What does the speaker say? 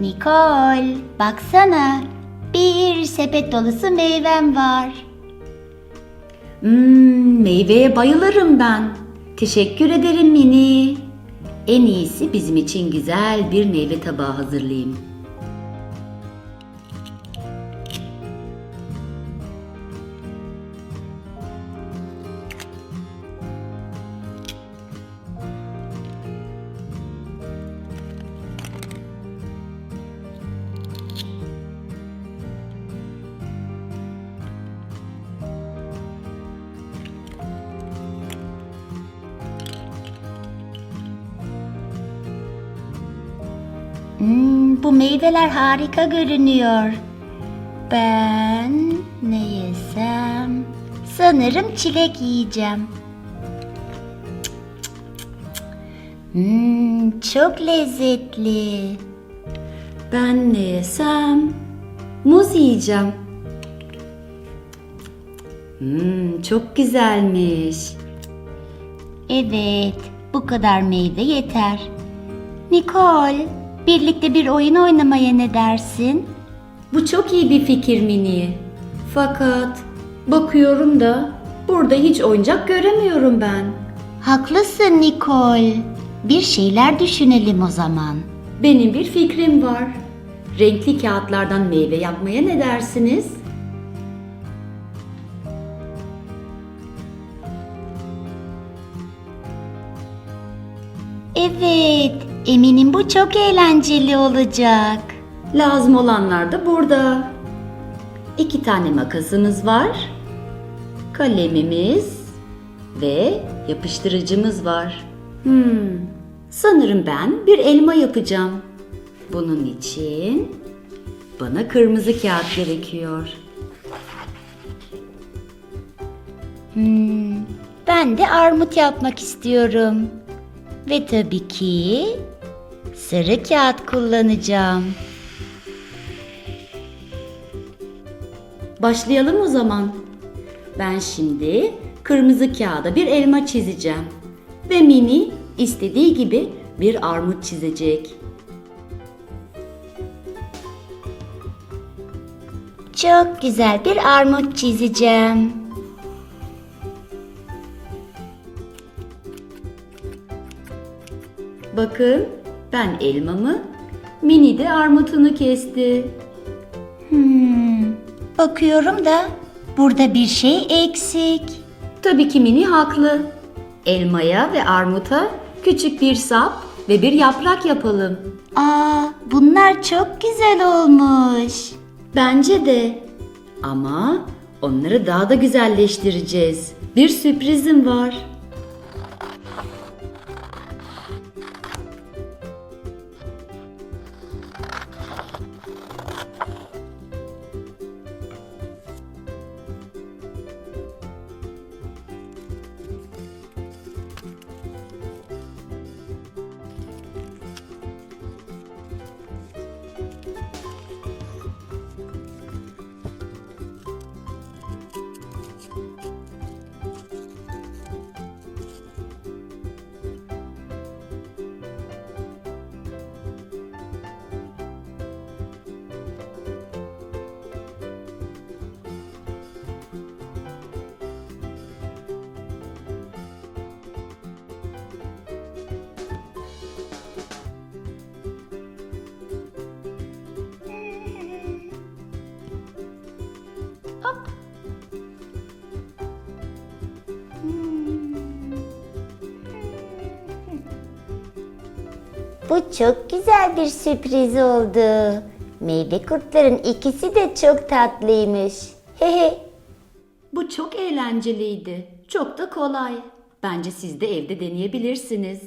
Nicole, baksana. Bir sepet dolusu meyvem var. Hmm, meyveye bayılırım ben. Teşekkür ederim Mini. En iyisi bizim için güzel bir meyve tabağı hazırlayayım. Hmm, bu meyveler harika görünüyor. Ben ne yesem? Sanırım çilek yiyeceğim. Hmm, çok lezzetli. Ben ne yesem? Muz yiyeceğim. Hmm, çok güzelmiş. Evet, bu kadar meyve yeter. Nicole, birlikte bir oyun oynamaya ne dersin? Bu çok iyi bir fikir Mini. Fakat bakıyorum da burada hiç oyuncak göremiyorum ben. Haklısın Nicole. Bir şeyler düşünelim o zaman. Benim bir fikrim var. Renkli kağıtlardan meyve yapmaya ne dersiniz? Evet, eminim bu çok eğlenceli olacak. Lazım olanlar da burada. İki tane makasımız var. Kalemimiz ve yapıştırıcımız var. Hmm, sanırım ben bir elma yapacağım. Bunun için bana kırmızı kağıt gerekiyor. Hmm, ben de armut yapmak istiyorum. Ve tabii ki sarı kağıt kullanacağım. Başlayalım o zaman. Ben şimdi kırmızı kağıda bir elma çizeceğim. Ve Mini istediği gibi bir armut çizecek. Çok güzel bir armut çizeceğim. Bakın ben elmamı, Mini de armutunu kesti. Hmm, bakıyorum da burada bir şey eksik. Tabii ki Mini haklı. Elmaya ve armuta küçük bir sap ve bir yaprak yapalım. Aa, bunlar çok güzel olmuş. Bence de. Ama onları daha da güzelleştireceğiz. Bir sürprizim var. Bu çok güzel bir sürpriz oldu. Meyve kurtların ikisi de çok tatlıymış. Hehe. Bu çok eğlenceliydi. Çok da kolay. Bence siz de evde deneyebilirsiniz.